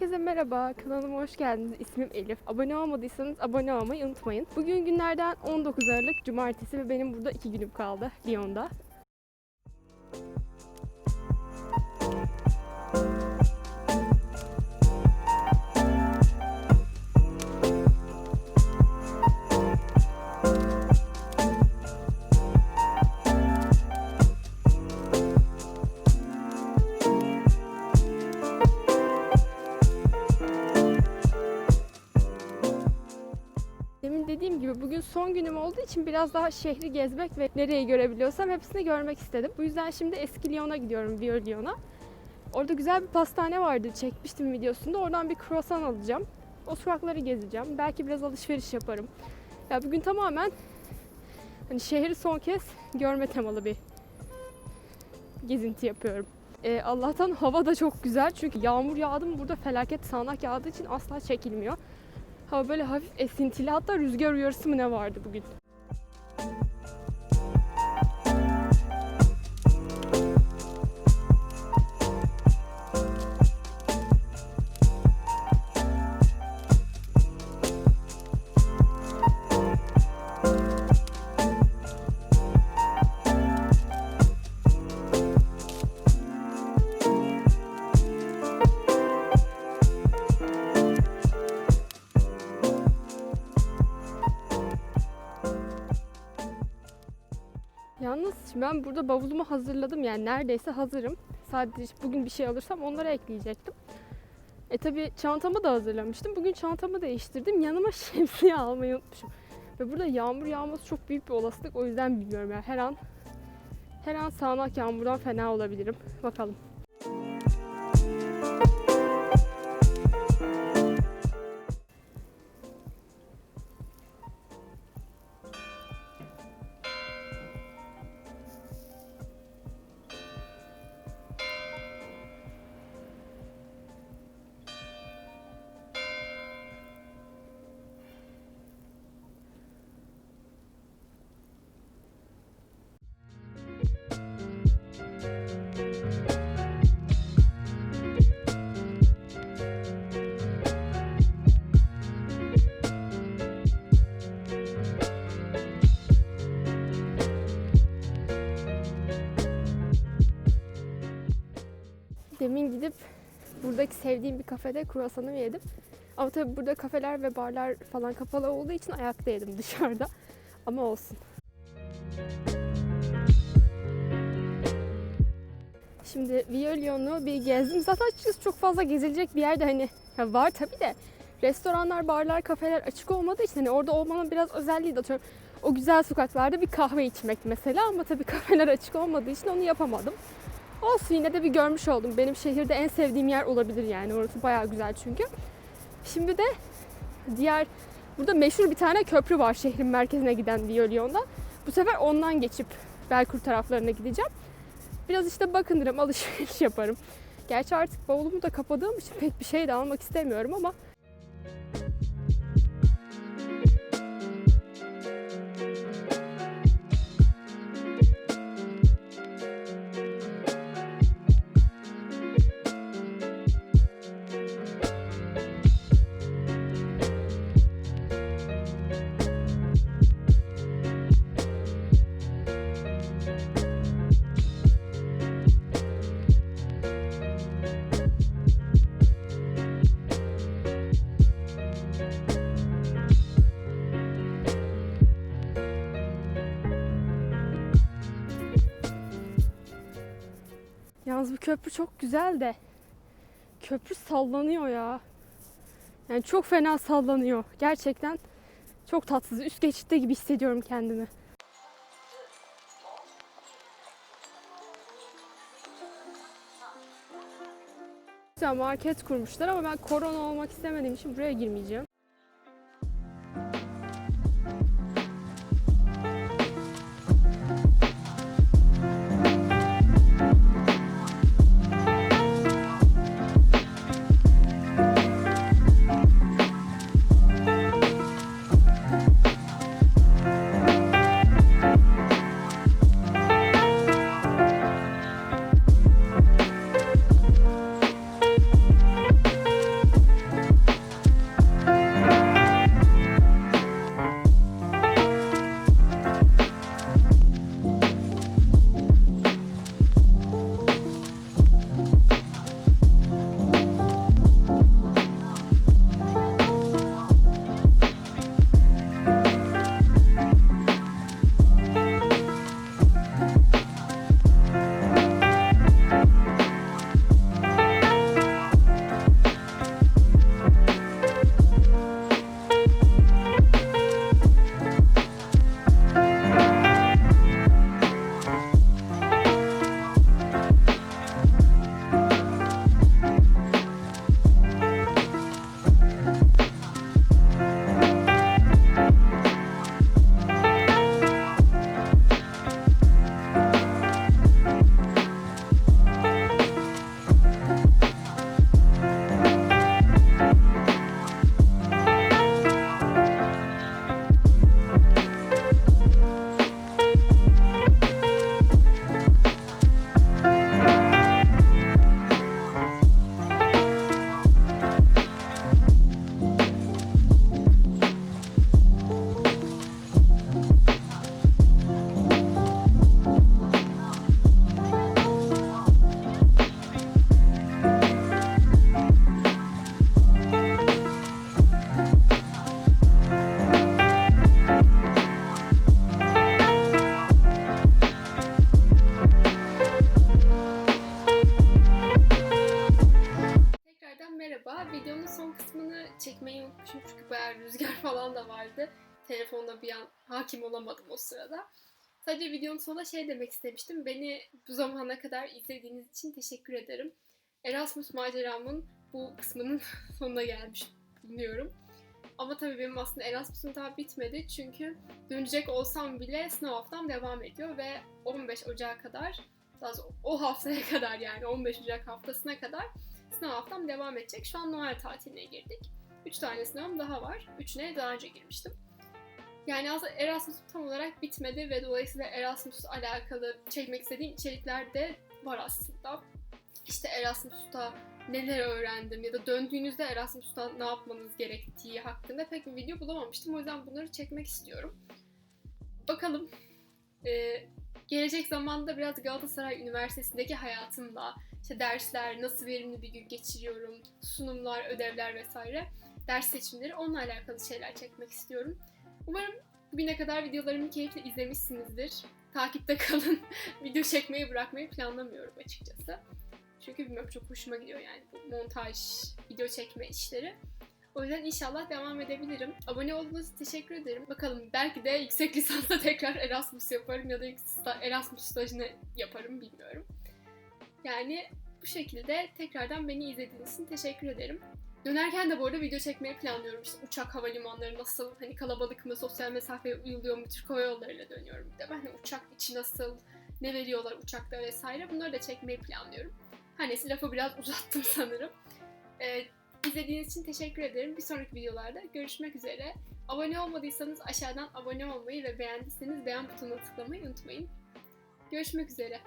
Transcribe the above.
Herkese merhaba, kanalıma hoş geldiniz. İsmim Elif. Abone olmadıysanız abone olmayı unutmayın. Bugün günlerden 19 Aralık Cumartesi ve benim burada iki günüm kaldı Lyon'da. Son günüm olduğu için biraz daha şehri gezmek ve nereyi görebiliyorsam hepsini görmek istedim. Bu yüzden şimdi eski Lyon'a gidiyorum, Vieux Lyon'a. Orada güzel bir pastane vardı, çekmiştim videosunda. Oradan bir croissant alacağım. O sokakları gezeceğim. Belki biraz alışveriş yaparım. Ya bugün tamamen hani şehri son kez görme temalı bir gezinti yapıyorum. Ee, Allah'tan hava da çok güzel çünkü yağmur yağdı mı burada felaket sağanak yağdığı için asla çekilmiyor. Hava böyle hafif esintili hatta rüzgar uyarısı mı ne vardı bugün. Yalnız ben burada bavulumu hazırladım yani neredeyse hazırım. Sadece bugün bir şey alırsam onlara ekleyecektim. E tabi çantamı da hazırlamıştım. Bugün çantamı değiştirdim. Yanıma şemsiye almayı unutmuşum. Ve burada yağmur yağması çok büyük bir olasılık. O yüzden bilmiyorum ya. Her an her an sağanak yağmurdan fena olabilirim. Bakalım. Demin gidip buradaki sevdiğim bir kafede kruvasanımı yedim. Ama tabii burada kafeler ve barlar falan kapalı olduğu için ayakta yedim dışarıda. Ama olsun. Şimdi Vieux Lyon'u bir gezdim. Zaten açıkçası çok fazla gezilecek bir yerde hani ya var tabii de restoranlar, barlar, kafeler açık olmadığı için hani orada olmanın biraz özelliği de atıyorum. O güzel sokaklarda bir kahve içmek mesela ama tabii kafeler açık olmadığı için onu yapamadım. Olsun yine de bir görmüş oldum. Benim şehirde en sevdiğim yer olabilir yani. Orası bayağı güzel çünkü. Şimdi de diğer burada meşhur bir tane köprü var şehrin merkezine giden Vieux Lyon'da. Bu sefer ondan geçip Belkur taraflarına gideceğim. Biraz işte bakınırım, alışveriş yaparım. Gerçi artık bavulumu da kapadığım için pek bir şey de almak istemiyorum ama Yalnız bu köprü çok güzel de köprü sallanıyor ya. Yani çok fena sallanıyor. Gerçekten çok tatsız. Üst geçitte gibi hissediyorum kendimi. Güzel market kurmuşlar ama ben korona olmak istemediğim için buraya girmeyeceğim. Çekmeyi unutmuşum çünkü bayağı rüzgar falan da vardı. Telefonda bir an hakim olamadım o sırada. Sadece videonun sonunda şey demek istemiştim. Beni bu zamana kadar izlediğiniz için teşekkür ederim. Erasmus maceramın bu kısmının sonuna gelmiş bulunuyorum. Ama tabii benim aslında Erasmus'um daha bitmedi. Çünkü dönecek olsam bile sınav haftam devam ediyor ve 15 Ocak'a kadar, daha o haftaya kadar yani 15 Ocak haftasına kadar sınav haftam devam edecek. Şu an Noel tatiline girdik. 3 tane sınavım daha var. Üçüne daha önce girmiştim. Yani aslında Erasmus tam olarak bitmedi ve dolayısıyla Erasmus'la alakalı çekmek istediğim içerikler de var aslında. İşte Erasmus'ta neler öğrendim ya da döndüğünüzde Erasmus'ta ne yapmanız gerektiği hakkında pek bir video bulamamıştım. O yüzden bunları çekmek istiyorum. Bakalım. Ee, gelecek zamanda biraz Galatasaray Üniversitesi'ndeki hayatımla, işte dersler, nasıl verimli bir gün geçiriyorum, sunumlar, ödevler vesaire, ders seçimleri onunla alakalı şeyler çekmek istiyorum. Umarım bugüne kadar videolarımı keyifle izlemişsinizdir. Takipte kalın. Video çekmeyi bırakmayı planlamıyorum açıkçası. Çünkü bilmiyorum çok hoşuma gidiyor yani bu montaj, video çekme işleri. O yüzden inşallah devam edebilirim. Abone olduğunuz için teşekkür ederim. Bakalım belki de yüksek lisansta tekrar Erasmus yaparım ya da Erasmus stajını yaparım bilmiyorum. Yani bu şekilde tekrardan beni izlediğiniz için teşekkür ederim. Dönerken de bu arada video çekmeyi planlıyorum. İşte uçak havalimanları nasıl, hani kalabalık mı, sosyal mesafeye uyuluyor mu, Türk Hava Yolları'yla dönüyorum bir de. Ben hani uçak içi nasıl, ne veriyorlar uçakta vesaire bunları da çekmeyi planlıyorum. Her neyse lafı biraz uzattım sanırım. Ee, izlediğiniz için teşekkür ederim. Bir sonraki videolarda görüşmek üzere. Abone olmadıysanız aşağıdan abone olmayı ve beğendiyseniz beğen butonuna tıklamayı unutmayın. Görüşmek üzere.